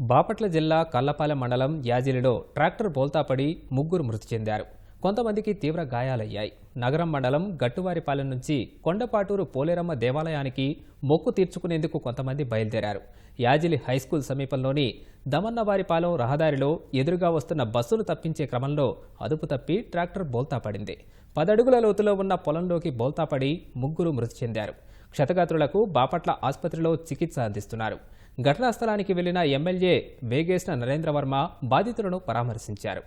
బాపట్ల జిల్లా కల్లపాలెం మండలం యాజిలిలో ట్రాక్టర్ బోల్తాపడి ముగ్గురు మృతి చెందారు. కొంతమందికి తీవ్ర గాయాలయ్యాయి. నగరం మండలం గట్టువారిపాలెం నుంచి కొండపాటూరు పోలేరమ్మ దేవాలయానికి మొక్కు తీర్చుకునేందుకు కొంతమంది బయలుదేరారు. యాజిలి హైస్కూల్ సమీపంలోని దమన్నవారిపాలెం రహదారిలో ఎదురుగా వస్తున్న బస్సును తప్పించే క్రమంలో అదుపు తప్పి ట్రాక్టర్ బోల్తా పడింది పదడుగుల లోతులో ఉన్న పొలంలోకి బోల్తాపడి ముగ్గురు మృతి చెందారు. క్షతగాత్రులకు బాపట్ల ఆసుపత్రిలో చికిత్స అందిస్తున్నారు. ఘటనా స్థలానికి వెళ్ళిన ఎమ్మెల్యే వేగేశ్న నరేంద్రవర్మ బాధితులను పరామర్శించారు.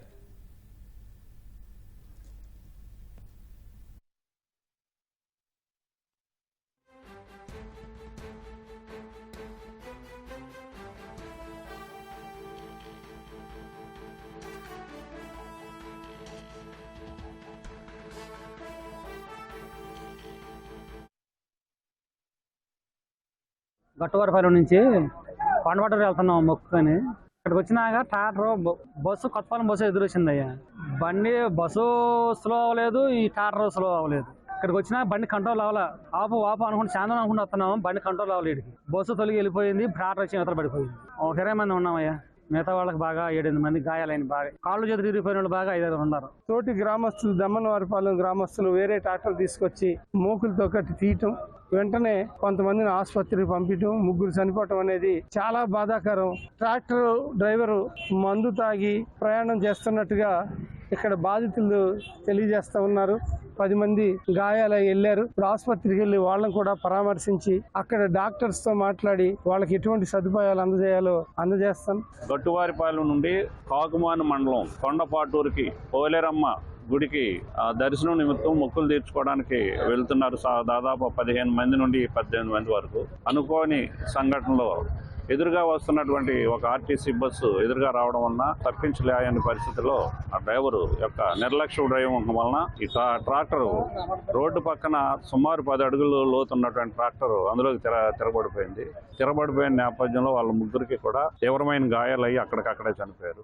గట్టువారిపల్లి నుంచి కొండపట్టు వెళ్తున్నాం మొక్కుకొని. ఇక్కడికి వచ్చినాక టాటర్ బస్సు కొత్తపాలెం బస్సు ఎదురు వచ్చింది అయ్యా బండి బస్సు స్లో అవ్వలేదు ఈ టాటర్ స్లో అవ్వలేదు. ఇక్కడికి వచ్చినా బండి కంట్రోల్ అవ్వాల? ఆపు ఆపు అనుకుంటే చాందం అనుకుంటూ వస్తున్నాం బండి కంట్రోల్ అవ్వలేదు బస్సు తొలగి వెళ్ళిపోయింది టాటర్ వచ్చి ఇతర పడిపోయింది. ఒక ఇరవై మంది ఉన్నామయ్యా. మిగతా వాళ్ళకి బాగా ఏడెనిమిది మంది గాయాలైన బాగా కాళ్ళు చేతులు తిరిగిపోయిన వాళ్ళు బాగా ఐదారు ఉన్నారు తోటి గ్రామస్తులు దమ్మనవారిపాలెం గ్రామస్తులు వేరే ట్రాక్టర్ తీసుకొచ్చి మోకులతో కట్టి తీయటం వెంటనే కొంతమందిని ఆసుపత్రికి పంపించడం ముగ్గురు చనిపోవటం అనేది చాలా బాధాకరం. ట్రాక్టర్ డ్రైవరు మందు తాగి ప్రయాణం చేస్తున్నట్టుగా ఇక్కడ బాధితులు తెలియజేస్తా ఉన్నారు. పది మంది గాయాలై వెళ్ళారు. ఇప్పుడు ఆసుపత్రికి వెళ్ళి వాళ్ళని కూడా పరామర్శించి అక్కడ డాక్టర్స్తో మాట్లాడి వాళ్ళకి ఎటువంటి సదుపాయాలు అందజేయాలో అందజేస్తాం. గట్టువారిపాలెం నుండి కాకుమాన మండలం కొండపాటూరుకి పోలేరమ్మ గుడికి ఆ, దర్శనం నిమిత్తం మొక్కులు తీర్చుకోవడానికి వెళ్తున్నారు. దాదాపు పదిహేను మంది నుండి పద్దెనిమిది మంది వరకు అనుకోని సంఘటనలో ఎదురుగా వస్తున్నటువంటి ఒక ఆర్టీసీ బస్సు ఎదురుగా రావడం వలన తప్పించలేని పరిస్థితిలో ఆ డ్రైవరు యొక్క నిర్లక్ష్య డ్రైవింగ్ వలన ఈ ట్రాక్టర్ రోడ్డు పక్కన సుమారు పది అడుగులు లోతున్నటువంటి ట్రాక్టర్ అందులోకి తిర తిరగబడిపోయింది తిరగబడిపోయిన నేపథ్యంలో వాళ్ళ ముగ్గురికి కూడా తీవ్రమైన గాయాలయ్యి అక్కడికక్కడే చనిపోయారు.